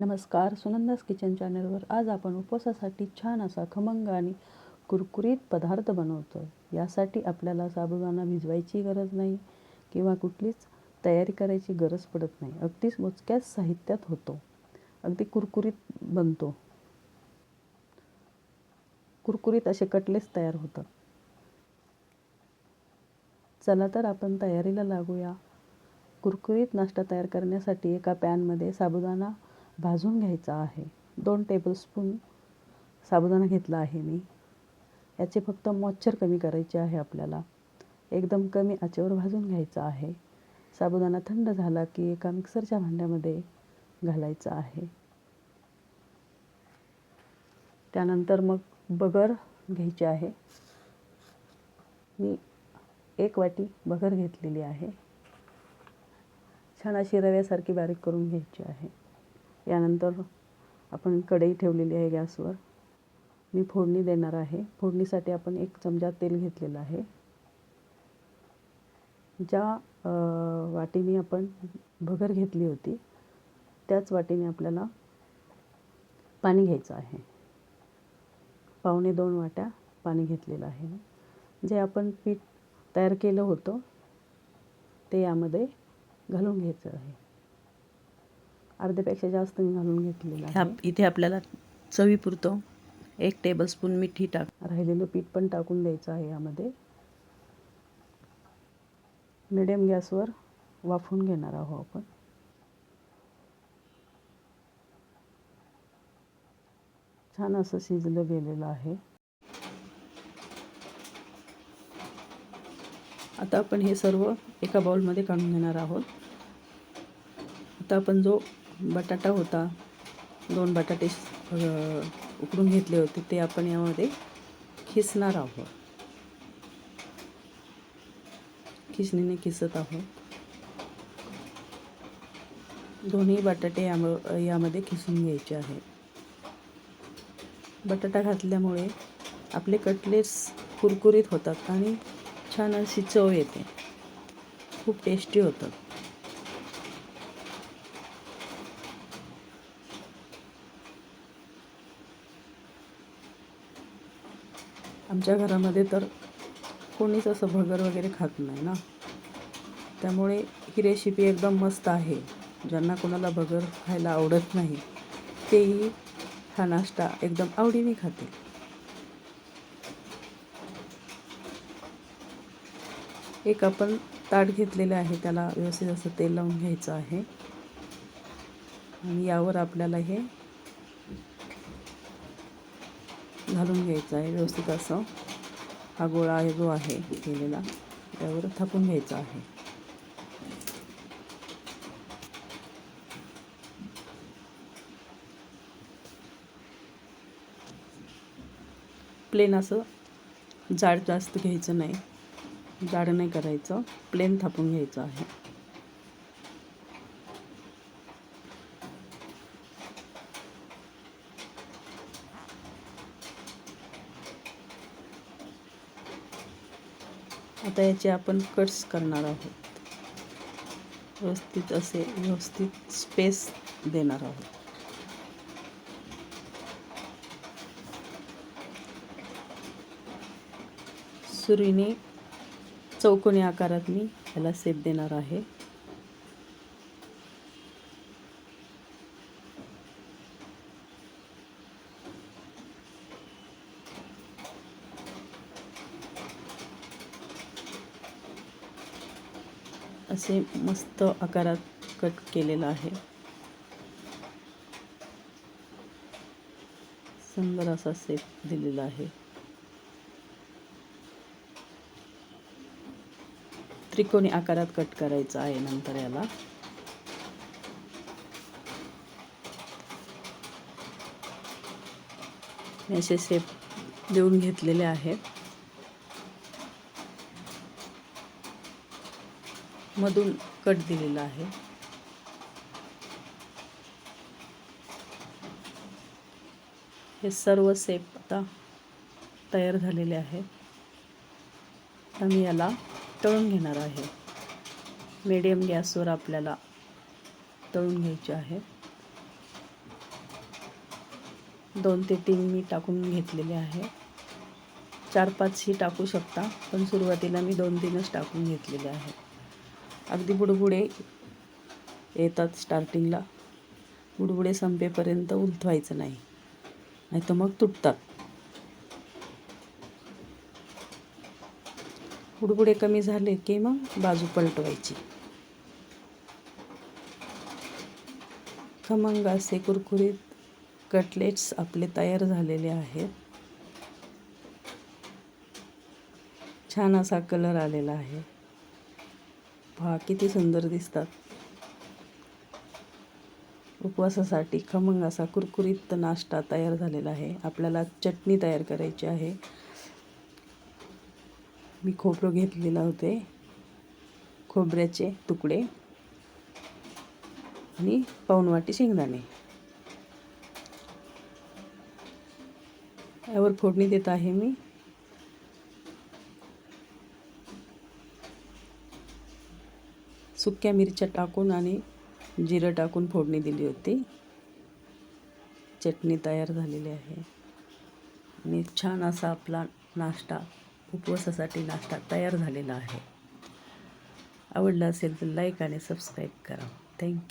नमस्कार सुनंदास किचन चॅनलवर आज आपण उपवासासाठी छान असा खमंग आणि कुरकुरीत पदार्थ बनवतो आहे यासाठी आपल्याला साबुदाणा भिजवायची गरज नाही किंवा कुठलीच तयारी करायची गरज पडत नाही. अगदीच मोजक्याच साहित्यात होतो. अगदी कुरकुरीत बनतो. कुरकुरीत असे कटलेस तयार होतात. चला तर आपण तयारीला लागूया. कुरकुरीत नाश्ता तयार करण्यासाठी एका पॅनमध्ये साबुदाणा भाजून घ्यायचा आहे. दोन टेबलस्पून साबुदाणा घेतला आहे मी. याचे फक्त मॉच्चर कमी करायचे आहे आपल्याला. एकदम कमी आचेवर भाजून घ्यायचा आहे. साबुदाणा थंड झाला की एका मिक्सरच्या भांड्यामध्ये घालायचा आहे. त्यानंतर मग बगर घ्यायची आहे. मी एक वाटी बगर घेतलेली आहे. छान अशी रव्यासारखी बारीक करून घ्यायची आहे. यानंतर आपण कढई ठेवलेली आहे गॅसवर. मी फोडणी देणार आहे. फोडणीसाठी आपण एक चमचा तेल घेतलेलं आहे. ज्या वाटीने आपण भगर घेतली होती त्याच वाटीने आपल्याला पाणी घ्यायचं आहे. पावणे दोन वाट्या पाणी घेतलेलं आहे. जे आपण पीठ तयार केलं होतं ते यामध्ये घालून घ्यायचं आहे. अर्ध्यापेक्षा जास्त मी घालून घेतलेलं आहे. इथे आपल्याला चवीपुरतं एक टेबलस्पून मिठी टाक. राहिलेलं पीठ पण टाकून द्यायचं आहे यामध्ये. मिडियम गॅसवर वाफवून घेणार आहोत आपण. छान असं शिजलं गेलेलं आहे. आता आपण हे सर्व एका बाउलमध्ये काढून घेणार आहोत. आता आपण जो बटाटा होता. दोन बटाटे उकडून घेतले होते. ते आपण यामध्ये खिसणार आहोत. खिसणीने खिसत आहोत. दोन्ही बटाटे याम यामध्ये खिसून घ्यायचे आहे बटाटा घातल्यामुळे आपले कटलेट्स कुरकुरीत होतात आणि छान अशी चव येते. खूप टेस्टी होतात. आमच्या घरामध्ये तर कोणीच असं भगर वगैरे खात नाही ना. त्यामुळे ही रेसिपी एकदम मस्त आहे. ज्यांना कोणाला भगर खायला आवडत नाही तेही हा नाश्ता एकदम आवडीने खाते एक आपण ताट घेतलेलं आहे त्याला व्यवस्थित असं तेल लावून घ्यायचं आहे. आणि यावर आपल्याला हे घालून घ्यायचं आहे व्यवस्थित असं. हा गोळा आहे जो आहे केलेला त्यावर थापून घ्यायचा आहे. प्लेन असं जाड जास्त घ्यायचं नाही. जाड नाही करायचं. प्लेन थापून घ्यायचं आहे. आता याचे आपण कट्स करणार आहोत. व्यवस्थित असे व्यवस्थित स्पेस देणार आहोत. सुरीने चौकोनी आकारात मी याला सेप देणार आहे. असे मस्त आकारात कट केलेलं आहे. सुंदर असा सेप दिलेला आहे. त्रिकोणी आकारात कट करायचा आहे नंतर याला. असे सेप देऊन घेतलेले आहेत. मधून कट दिलेला आहे. हे सर्व सेप आता तयार झालेले आहे आता मी याला तळून घेणार आहे. मीडियम गॅसवर आपल्याला तळून घ्यायचे आहे. दोन ते तीन मी टाकून घेतलेले आहे. चार पाचही टाकू शकता पण सुरुवातीला मी दोन तीनच टाकून घेतलेले आहे. अगदी बुडबुडे येतात स्टार्टिंगला बुडबुडे संपेपर्यंत उलथवायचं नाही. नाही तर मग तुटतात. बुडबुडे कमी झाले की मग बाजू पलटवायची. खमंग असे कुरकुरीत कटलेट्स आपले तयार झालेले आहेत. छान असा कलर आलेला आहे. पहा किती सुंदर दिसतात. उपवासासाठी खमंग असा कुरकुरीत नाश्ता तयार झालेला आहे. आपल्याला चटणी तयार करायची आहे. मी खोबरं घेतलेलं होते. खोबऱ्याचे तुकडे आणि पाऊणवाटी शेंगदाणे. यावर फोडणी देत आहे मी. सुक्या मिरच्या टाकून आणि जिरं टाकून फोडणी दिली होती. चटणी तयार झालेली आहे. आणि छान असा आपला नाश्ता उपवासासाठी नाश्ता तयार झालेला आहे. आवडला असेल तर लाईक आणि सबस्क्राईब करा. थँक्यू